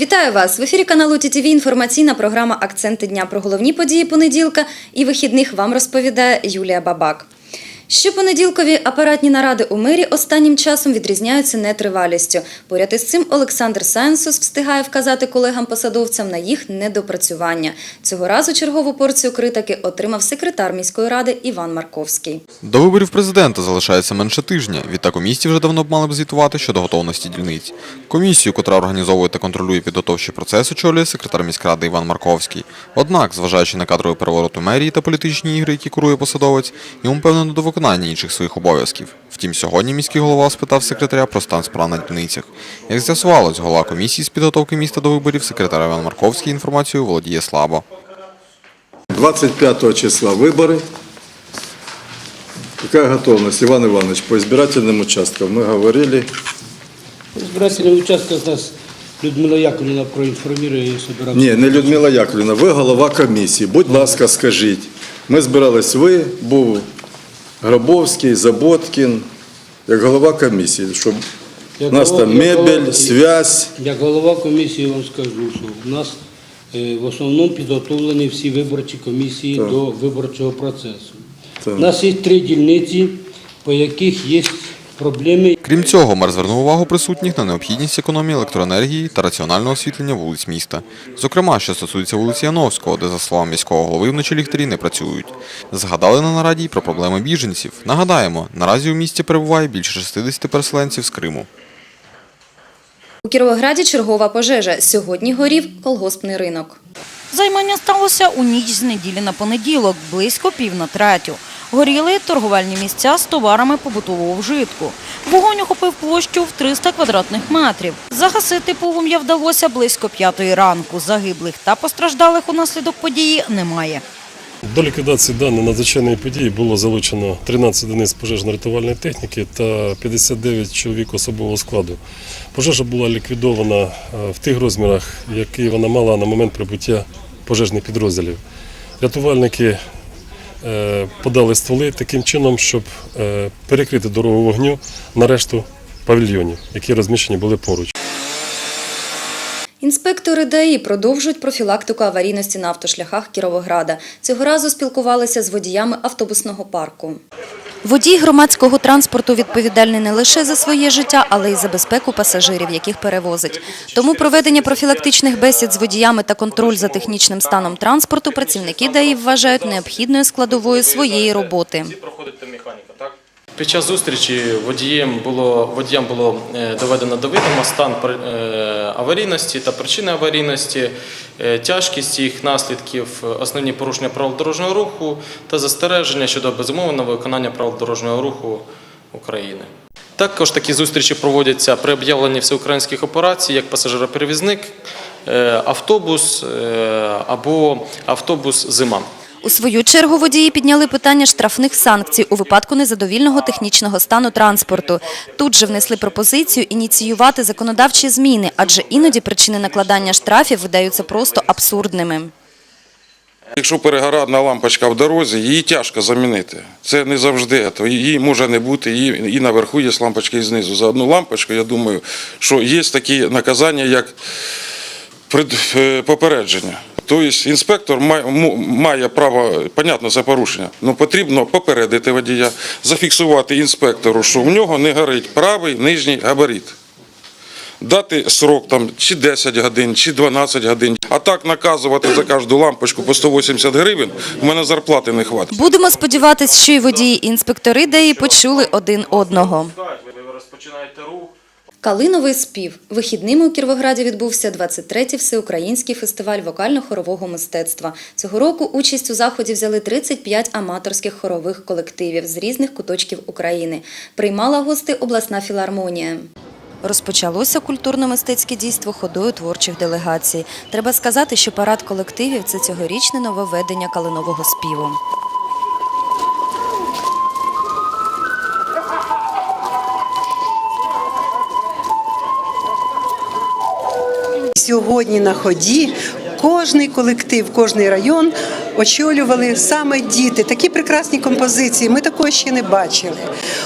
Вітаю вас в ефірі каналу ТІТІВІ інформаційна програма Акценти дня про головні події понеділка і вихідних вам розповідає Юлія Бабак. Щопонеділкові апаратні наради у мирі останнім часом відрізняються нетривалістю. Поряд із цим Олександр Сайнсус встигає вказати колегам-посадовцям на їх недопрацювання. Цього разу чергову порцію критики отримав секретар міської ради Іван Марковський. До виборів президента залишається менше тижня. Відтак у місті вже давно б мали б звітувати щодо готовності дільниць. Комісію, котра організовує та контролює підготовчий процес, очолює секретар міськради Іван Марковський. Однак, зважаючи на кадровий переворот у мерії та політичні ігри, які курує посадовець, йому певно до виконання інших своїх обов'язків. Втім, сьогодні міський голова спитав секретаря про стан справ на дільницях. Як з'ясувалось, голова комісії з підготовки міста до виборів, секретар Іван Марковський інформацією володіє слабо. 25 числа выборы. Какая готовность, Иван Иванович, по избирательным участкам? Мы говорили, Избирательный участок нас Людмила Яковлевна проінформує і собирає. ні, не Людмила Яковлевна, ви голова комісії. Будь ласка, скажіть. Ми збирались ви, був Грабовський, Заботкін, як голова комісії, щоб у нас голова- там мебель, голова- связь. Як голова комісії вам скажу, що в нас е, в основному підготовлені всі виборчі комісії Так. до виборчого процесу. Так. У нас є три дільниці, по яких є проблеми. Крім цього, мер звернув увагу присутніх на необхідність економії електроенергії та раціонального освітлення вулиць міста. Зокрема, що стосується вулиці Яновського, де, за словами міського голови, вночі ліхтарі не працюють. Згадали на нараді й про проблеми біженців. Нагадаємо, наразі у місті перебуває більше 60 переселенців з Криму. У Кіровограді чергова пожежа. Сьогодні горів колгоспний ринок. Займання сталося у ніч з неділі на понеділок, близько пів на третю. Горіли торговельні місця з товарами побутового вжитку. Вогонь охопив площу в 300 квадратних метрів. Загасити полум'я вдалося близько п'ятої ранку. Загиблих та постраждалих унаслідок події немає. До ліквідації даної надзвичайної події було залучено 13 одиниць пожежно-рятувальної техніки та 59 чоловік особового складу. Пожежа була ліквідована е, в тих розмірах, які вона мала на момент прибуття пожежних підрозділів. Рятувальники подали стволи таким чином, щоб е, перекрити дорогу вогню на решту павільйонів, які розміщені були поруч. Інспектори ДАІ продовжують профілактику аварійності на автошляхах Кіровограда. Цього разу спілкувалися з водіями автобусного парку. Водій громадського транспорту відповідальний не лише за своє життя, але й за безпеку пасажирів, яких перевозить. Тому проведення профілактичних бесід з водіями та контроль за технічним станом транспорту працівники ДАІ вважають необхідною складовою своєї роботи. Під час зустрічі водієм було, водіям було е, доведено до відома стан е, аварійності та причини аварійності, е, тяжкість їх наслідків, основні порушення правил дорожнього руху та застереження щодо безумовного виконання правил дорожнього руху України. Також такі зустрічі проводяться при об'явленні всеукраїнських операцій, як пасажироперевізник, автобус або автобус зима. У свою чергу водії підняли питання штрафних санкцій у випадку незадовільного технічного стану транспорту. Тут же внесли пропозицію ініціювати законодавчі зміни, адже іноді причини накладання штрафів видаються просто абсурдними. Якщо перегородна лампочка в дорозі, її тяжко замінити. Це не завжди. То її може не бути, її і наверху є лампочка, і знизу. За одну лампочку, я думаю, що є такі наказання, як е, попередження. Тобто інспектор має, му- має право, понятно, це порушення, але потрібно попередити водія, зафіксувати інспектору, що в нього не горить правий нижній габарит. Дати срок там чи 10 годин, чи 12 годин. А так наказувати за кожну лампочку по 180 гривень, в мене зарплати не хватить. Будемо сподіватися, що і водії, і інспектори ДЕІ почули один одного. Ви розпочинаєте рух. Калиновий спів. Вихідними у Кіровограді відбувся 23-й всеукраїнський фестиваль вокально-хорового мистецтва. Цього року участь у заході взяли 35 аматорських хорових колективів з різних куточків України. Приймала гости обласна філармонія. Розпочалося культурно-мистецьке дійство ходою творчих делегацій. Треба сказати, що парад колективів це цьогорічне нововведення калинового співу. Сьогодні на ході кожний колектив, кожний район очолювали саме діти. Такі прекрасні композиції. Ми такого ще не бачили.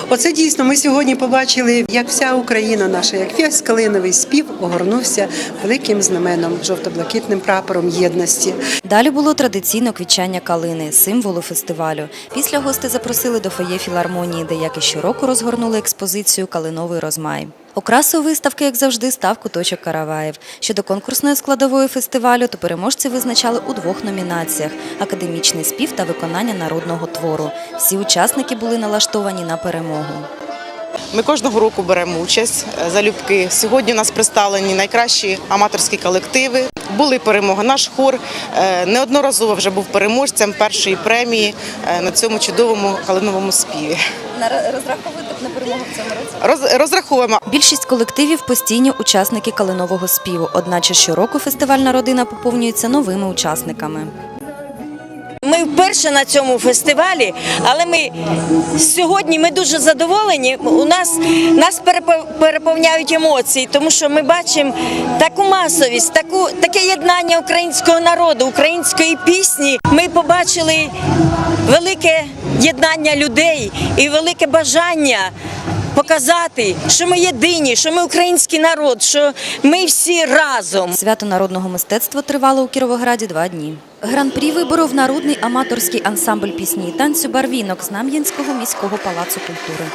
Оце дійсно. Ми сьогодні побачили, як вся Україна наша, як весь калиновий спів огорнувся великим знаменом, жовто-блакитним прапором єдності. Далі було традиційно квітчання калини, символу фестивалю. Після гости запросили до фоє філармонії, де як і щороку розгорнули експозицію Калиновий розмай. Окрасою виставки, як завжди, став куточок Караваєв. Щодо конкурсної складової фестивалю, то переможці визначали у двох номінаціях: академічний спів та виконання народного твору. Всі учасники були налаштовані на перемогу. Ми кожного року беремо участь е, залюбки. Сьогодні у нас представлені найкращі аматорські колективи. Були перемоги. Наш хор е, неодноразово вже був переможцем першої премії е, на цьому чудовому калиновому співі. Розраховуєте на перемогу в цьому році? Роз, розраховуємо. Більшість колективів постійні учасники калинового співу. Одначе щороку фестивальна родина поповнюється новими учасниками. Ми вперше на цьому фестивалі, але ми сьогодні ми дуже задоволені. У нас нас переповняють емоції, тому що ми бачимо таку масовість, таку таке єднання українського народу, української пісні. Ми побачили велике єднання людей і велике бажання. Показати, що ми єдині, що ми український народ, що ми всі разом. Свято народного мистецтва тривало у Кіровограді два дні. Гран-прі виборов народний аматорський ансамбль пісні і танцю Барвінок Знам'янського міського палацу культури.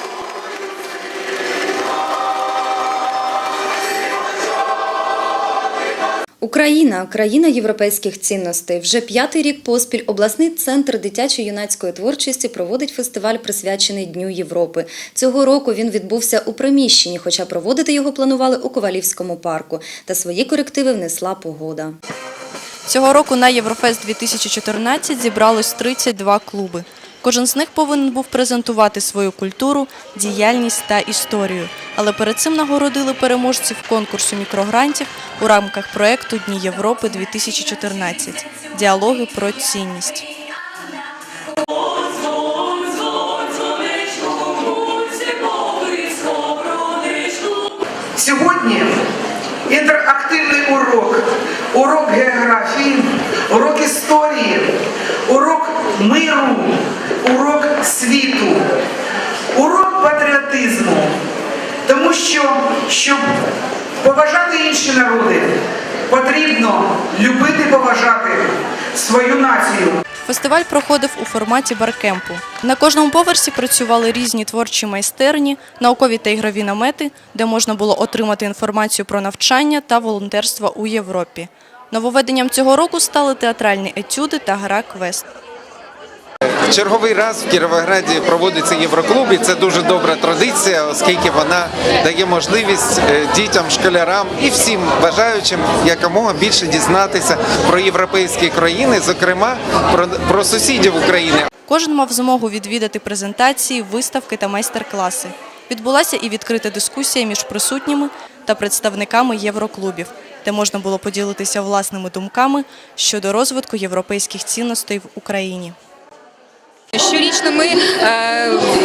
Україна країна європейських цінностей. Вже п'ятий рік поспіль обласний центр дитячо-юнацької творчості проводить фестиваль, присвячений Дню Європи. Цього року він відбувся у приміщенні, хоча проводити його планували у Ковалівському парку. Та свої корективи внесла погода. Цього року на Єврофест 2014 зібралось 32 клуби. Кожен з них повинен був презентувати свою культуру, діяльність та історію. Але перед цим нагородили переможців конкурсу мікрогрантів у рамках проекту Дні Європи 2014. Діалоги про цінність. Сьогодні інтерактивний урок, урок географії, урок історії, урок миру, урок світу, урок патріотизму. Тому що, щоб поважати інші народи, потрібно любити поважати свою націю. Фестиваль проходив у форматі баркемпу. На кожному поверсі працювали різні творчі майстерні, наукові та ігрові намети, де можна було отримати інформацію про навчання та волонтерство у Європі. Нововведенням цього року стали театральні етюди та гра квест. Черговий раз в Кіровограді проводиться Євроклуб, і це дуже добра традиція, оскільки вона дає можливість е, дітям, школярам і всім бажаючим якомога більше дізнатися про європейські країни, зокрема про, про сусідів України. Кожен мав змогу відвідати презентації, виставки та майстер-класи. Відбулася і відкрита дискусія між присутніми та представниками євроклубів, де можна було поділитися власними думками щодо розвитку європейських цінностей в Україні. Щорічно ми е,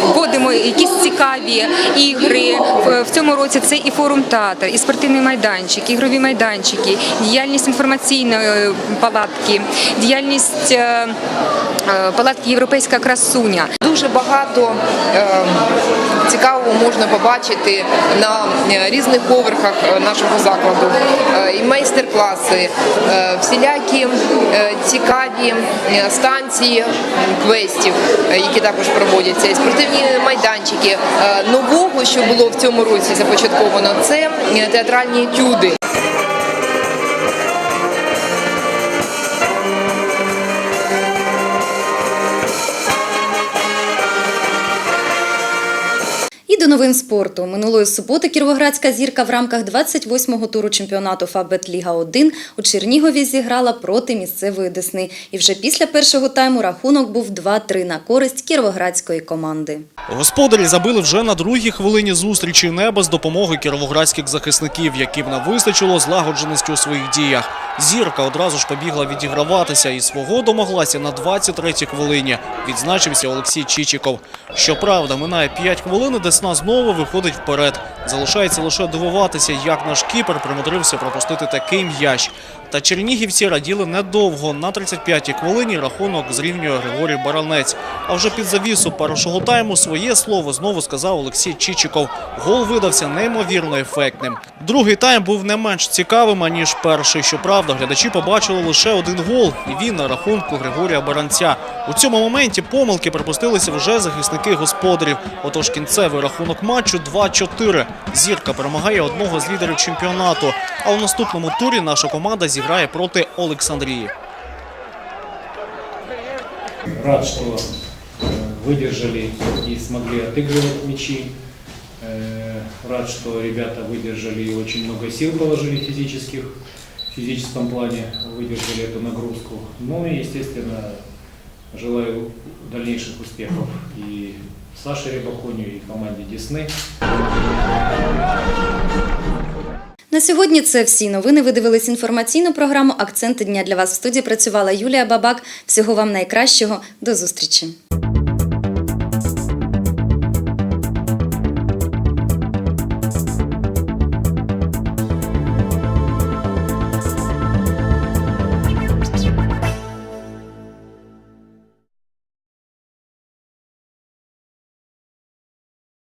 вводимо якісь цікаві ігри. В- цьому році це і форум театр, і спортивний майданчик, ігрові майданчики, діяльність інформаційної палатки, діяльність е, е, палатки Європейська красуня. Дуже багато е, цікавого можна побачити на е, різних поверхах е, нашого закладу. Е, і майстер-класи, всілякі цікаві станції квестів, які також проводяться, і спортивні майданчики. Нового, що було в цьому році започатковано, це театральні етюди. Новин спорту. Минулої суботи кіровоградська зірка в рамках 28-го туру чемпіонату Фабет Ліга 1 у Чернігові зіграла проти місцевої Десни. І вже після першого тайму рахунок був 2-3 на користь кіровоградської команди. Господарі забили вже на другій хвилині зустрічі не без допомоги кіровоградських захисників, яким не вистачило злагодженості у своїх діях. Зірка одразу ж побігла відіграватися і свого домоглася на 23-й хвилині. Відзначився Олексій Чичиков. Щоправда, минає 5 хвилин, Десна знову виходить вперед. Залишається лише дивуватися, як наш кіпер примудрився пропустити такий м'яч. Та чернігівці раділи недовго. На 35-й хвилині рахунок зрівнює Григорій Баранець. А вже під завісу першого тайму своє слово знову сказав Олексій Чичиков. Гол видався неймовірно ефектним. Другий тайм був не менш цікавим, аніж перший. Щоправда, глядачі побачили лише один гол, і він на рахунку Григорія Баранця. У цьому моменті помилки припустилися вже захисники господарів. Отож кінцевий рахунок матчу 2-4. Зірка перемагає одного з лідерів чемпіонату. А у наступному турі наша команда зіграє проти Олександрії. Рад, что э, выдержали и смогли отыгрывать мячи. Э, Рад, что ребята выдержали и очень много сил положили физических, в физическом плане выдержали эту нагрузку. Ну и, естественно, желаю дальнейших успехов и Саше Рябаконю, и команде Десны. На сьогодні це всі новини. Ви дивились інформаційну програму Акценти дня для вас в студії працювала Юлія Бабак. Всього вам найкращого. До зустрічі.